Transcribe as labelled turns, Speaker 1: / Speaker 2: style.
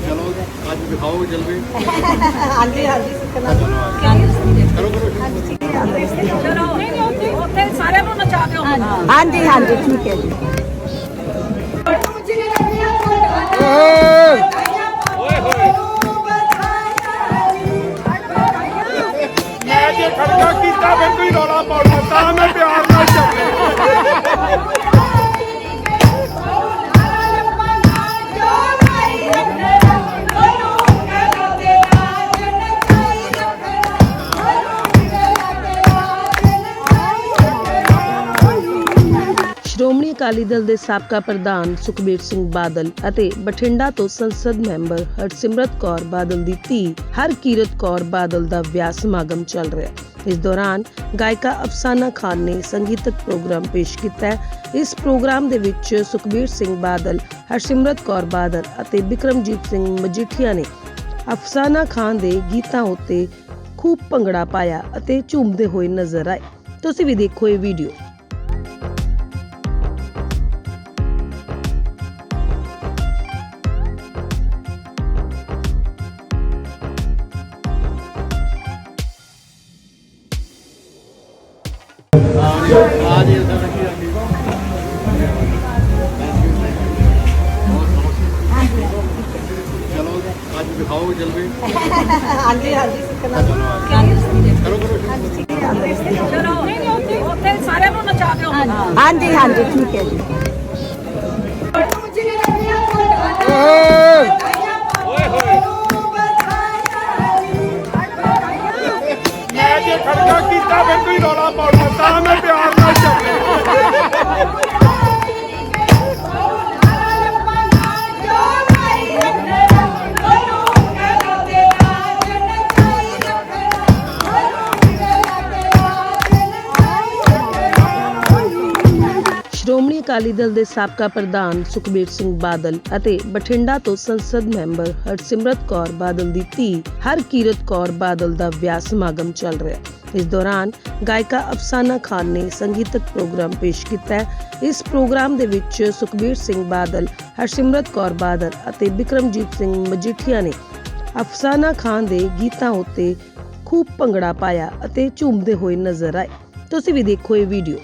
Speaker 1: ਚਲੋ ਅੱਜ ਦਿਖਾਓ ਜਲਦੀ
Speaker 2: ਹਾਂਜੀ ਹਾਂਜੀ ਸਿੱਖਣਾ
Speaker 1: ਕਰੋ ਕਰੋ
Speaker 3: ਚਲੋ ਨਹੀਂ ਨਹੀਂ ਉੱਥੇ ਉੱਥੇ ਸਾਰਿਆਂ ਨੂੰ ਨਚਾ ਦਿਓ
Speaker 2: ਹਾਂਜੀ ਹਾਂਜੀ ਠੀਕ ਹੈ ਜੀ।
Speaker 4: ਮੈਂ ਕੀਤਾ ਫਿਰ ਕੋਈ ਰੌਲਾ ਪਾਉਣਾ ਤਾਂ ਮੈਂ ਪਿਆਰ ਨਾਲ ਚੱਲੇ
Speaker 5: ਸ਼੍ਰੋਮਣੀ ਅਕਾਲੀ ਦਲ ਦੇ ਸਾਬਕਾ ਪ੍ਰਧਾਨ ਸੁਖਬੀਰ ਸਿੰਘ ਬਾਦਲ ਅਤੇ ਬਠਿੰਡਾ ਤੋਂ ਸੰਸਦ ਮੈਂਬਰ ਹਰਸਿਮਰਤ ਕੌਰ ਬਾਦਲ ਦੀ ਧੀ ਹਰਕੀਰਤ ਕੌਰ ਬਾਦਲ ਦਾ ਵਿਆਹ ਸਮਾਗਮ ਚੱਲ ਰਿਹਾ। ਹੈ ਇਸ ਦੌਰਾਨ ਗਾਇਕਾ ਅਫਸਾਨਾ ਖਾਨ ਨੇ ਸੰਗੀਤਕ ਪ੍ਰੋਗਰਾਮ ਪੇਸ਼ ਕੀਤਾ ਇਸ ਪ੍ਰੋਗਰਾਮ ਦੇ ਵਿੱਚ ਸੁਖਬੀਰ ਸਿੰਘ ਬਾਦਲ, ਹਰਸਿਮਰਤ ਕੌਰ ਬਾਦਲ ਅਤੇ ਬਿਕਰਮਜੀਤ ਸਿੰਘ ਮਜੀਠੀਆ ਨੇ ਅਫਸਾਨਾ ਖਾਨ ਦੇ ਗੀਤਾਂ ਉੱਤੇ ਖੂਬ ਭੰਗੜਾ ਪਾਇਆ ਅਤੇ ਝੂਮਦੇ ਹੋਏ ਨਜ਼ਰ ਆਏ। ਤੁਸੀਂ ਵੀ ਦੇਖੋ ਇਹ ਵੀਡੀਓ।
Speaker 1: ਦਿਖਾਓ ਜਲਦੀ
Speaker 2: ਹਾਂਜੀ ਹਾਂਜੀ ਸਿੱਖਣਾ
Speaker 1: ਕਰੋ ਕਰੋ
Speaker 3: ਚਲੋ ਨਹੀਂ ਉੱਥੇ ਉੱਥੇ ਸਾਰਿਆਂ ਨੂੰ ਨਚਾ ਦਿਓ
Speaker 2: ਹਾਂਜੀ ਹਾਂਜੀ ਠੀਕ ਹੈ ਜੀ।
Speaker 4: ਮੈਂ ਕੀਤਾ ਫਿਰ ਕੋਈ ਰੌਲਾ ਪਾਉਣਾ, ਤਾਂ ਮੈਂ ਪਿਆਰ ਨਾਲ ਚੱਲੇ
Speaker 5: ਸ਼੍ਰੋਮਣੀ ਅਕਾਲੀ ਦਲ ਦੇ ਸਾਬਕਾ ਪ੍ਰਧਾਨ ਸੁਖਬੀਰ ਸਿੰਘ ਬਾਦਲ ਅਤੇ ਬਠਿੰਡਾ ਤੋਂ ਸੰਸਦ ਮੈਂਬਰ ਹਰਸਿਮਰਤ ਕੌਰ ਬਾਦਲ ਦੀ ਧੀ ਹਰਕੀਰਤ ਕੌਰ ਬਾਦਲ ਦਾ ਵਿਆਹ ਸਮਾਗਮ ਚੱਲ ਰਿਹਾ। ਹੈ ਇਸ ਦੌਰਾਨ ਗਾਇਕਾ ਅਫਸਾਨਾ ਖਾਨ ਨੇ ਸੰਗੀਤਕ ਪ੍ਰੋਗਰਾਮ ਪੇਸ਼ ਕੀਤਾ ਇਸ ਪ੍ਰੋਗਰਾਮ ਦੇ ਵਿੱਚ ਸੁਖਬੀਰ ਸਿੰਘ ਬਾਦਲ, ਹਰਸਿਮਰਤ ਕੌਰ ਬਾਦਲ ਅਤੇ ਬਿਕਰਮਜੀਤ ਸਿੰਘ ਮਜੀਠੀਆ ਨੇ ਅਫਸਾਨਾ ਖਾਨ ਦੇ ਗੀਤਾਂ ਉੱਤੇ ਖੂਬ ਭੰਗੜਾ ਪਾਇਆ ਅਤੇ ਝੂਮਦੇ ਹੋਏ ਨਜ਼ਰ ਆਏ। ਤੁਸੀਂ ਵੀ ਦੇਖੋ ਇਹ ਵੀਡੀਓ।